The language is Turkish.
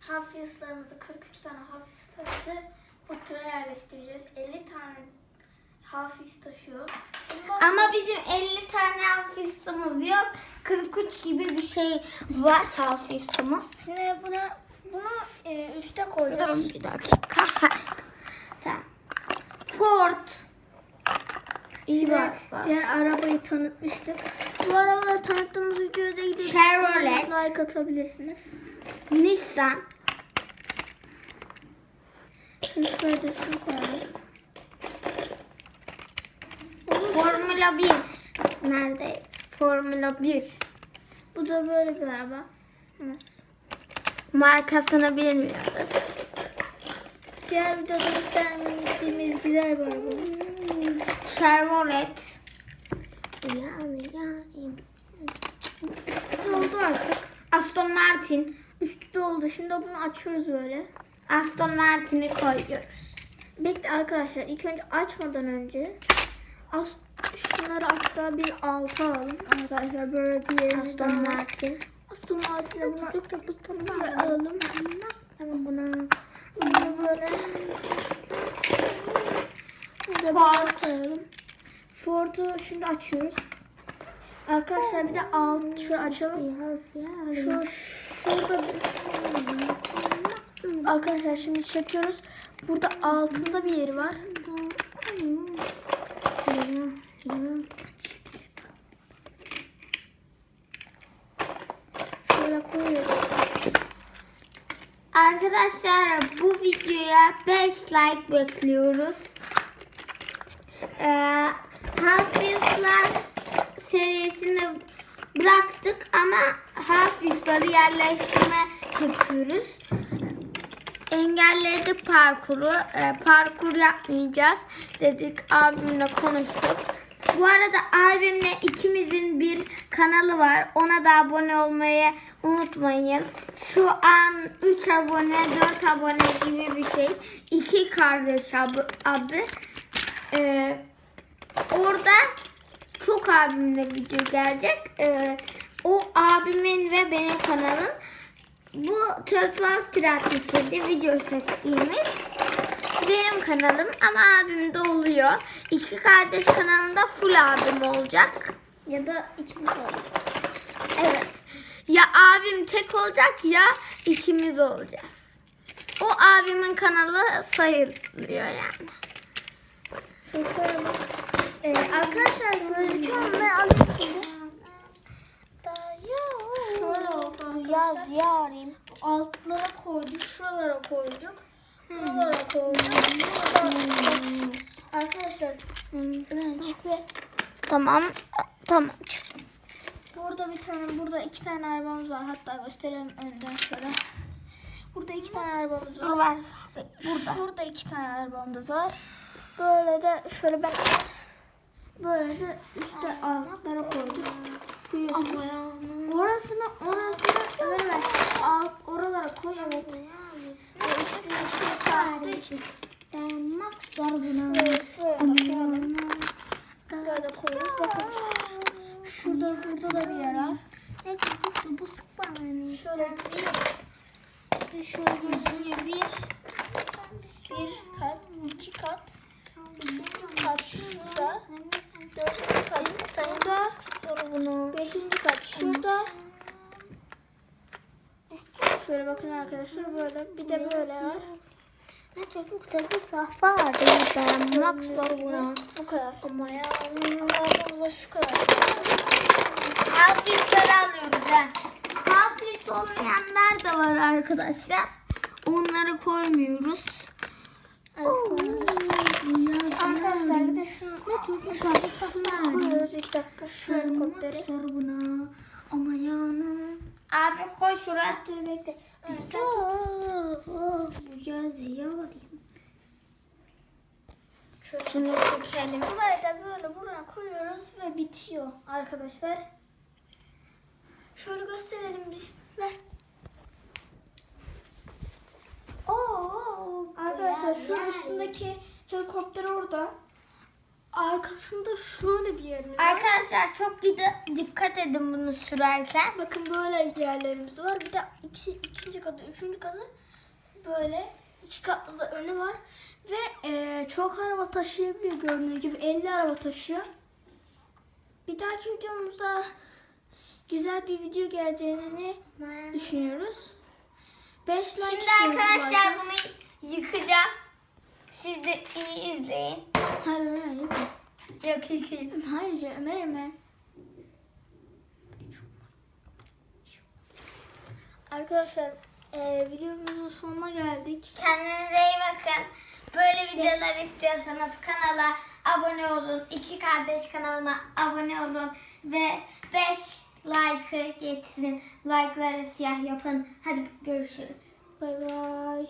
hafızlarımızı 43 tane hafızlarımızı bu tıra yerleştireceğiz. 50 tane hafız taşıyor. Şimdi Ama bizim 50 tane hafızımız yok. 43 gibi bir şey var hafızımız. Şimdi buna bunu e, üste koyacağız. Durun bir dakika. Tamam. Ford. İyi bak. diğer arabayı tanıtmıştık. Bu arabaları tanıttığımız videoda gidip Chevrolet. like atabilirsiniz. Nissan. Şimdi da şunu koyalım. Formula 1. Nerede? Formula 1. Bu da böyle bir araba. Markasını bilmiyoruz. Diğer videoda gösterdiğimiz güzel bir arabamız. Chevrolet. Yani yani. Üstü oldu artık. Aston Martin. De oldu. Şimdi bunu açıyoruz böyle. Aston Martin'i koyuyoruz. Bekle arkadaşlar. ilk önce açmadan önce as şunları hatta bir alta alalım. Arkadaşlar böyle bir Aston. Martin. Aston Martin'e bunu Çok da bu böyle alalım. Ama buna Bunu böyle Ford. Ford'u şimdi açıyoruz. Arkadaşlar bir de alt şöyle açalım. Şu şurada Arkadaşlar şimdi çekiyoruz. Burada altında bir yeri var. Şöyle koyuyoruz. Arkadaşlar bu videoya 5 like bekliyoruz. Ee, hafızlar serisini bıraktık ama hafızları yerleştirme yapıyoruz. Engelledik parkuru. Ee, parkur yapmayacağız dedik. Abimle konuştuk. Bu arada abimle ikimizin bir kanalı var. Ona da abone olmayı unutmayın. Şu an 3 abone, 4 abone gibi bir şey. İki kardeş ab- adı. Ee, orada çok abimle video gelecek. Ee, o abimin ve benim kanalım. Bu Turtle Tiratişi'de video çektiğimiz benim kanalım ama abim de oluyor. İki kardeş kanalında full abim olacak. Ya da ikimiz olacağız. Evet. Ya abim tek olacak ya ikimiz olacağız. O abimin kanalı sayılıyor yani. Koyalım. Ee, arkadaşlar gözüküyor mu? Ben alayım şimdi. Şöyle oldu arkadaşlar. yarim. Altlara koyduk, şuralara koyduk. Buralara koyduk. Buralara koyduk. Arkadaşlar buradan çık ve Tamam. Tamam. burada bir tane, burada iki tane arabamız var. Hatta gösterelim önden şöyle. Burada iki tane arabamız Dur var. var. Burada. Burada iki tane arabamız var. Böyle de şöyle ben böyle de üstte altlara koyduk. Biliyorsunuz. Orasını orasını öyle alt oralara koy evet. Ve üstüne şey çarptığı için Dayanmak zor buna. şöyle şöyle Böyle koyuyoruz. Bakın şurada burada da bir yer var. Ne çıktı bu sıkma Şöyle bir bir şöyle bir bir bir kat iki kat üçüncü kat şurada dördüncü kat burada Zor bunu. beşinci kat şurada şöyle bakın arkadaşlar böyle bir de böyle var Ne çocuk da bir sahpa vardı. Dayanmak zor buna. bu kadar Ama ya. arabamıza şu kadar Hafizleri alıyoruz ha. Hafiz olmayanlar da var arkadaşlar. Onları koymuyoruz. Evet. Arkadaşlar bir de şu çocuk koyuyoruz iki dakika şu helikopteri. Zor buna. Ama yani. Abi koy şuraya. Dur bekle. Sen Bu yazıyor. şöyle Şunu çekelim. Burayı da böyle buraya koyuyoruz ve bitiyor arkadaşlar. Şöyle gösterelim biz. Ver. Oo. Arkadaşlar şu üstündeki helikopter orada. Arka arkasında şöyle bir var. Arkadaşlar çok dikkat edin bunu sürerken. Bakın böyle yerlerimiz var. Bir de iki, ikinci katı, üçüncü katı böyle iki katlı da önü var. Ve e, çok araba taşıyabiliyor gördüğünüz gibi 50 araba taşıyor. Bir dahaki videomuzda güzel bir video geleceğini düşünüyoruz. 5 like Şimdi arkadaşlar bunu yıkacağım. Siz de iyi izleyin. Hayır hayır. Yok yıkayayım. Hayır canım, Ömer Ömer. Arkadaşlar e, videomuzun sonuna geldik. Kendinize iyi bakın. Böyle videolar istiyorsanız kanala abone olun. İki kardeş kanalıma abone olun. Ve 5 like'ı geçsin. Like'ları siyah yapın. Hadi görüşürüz. Bay bay.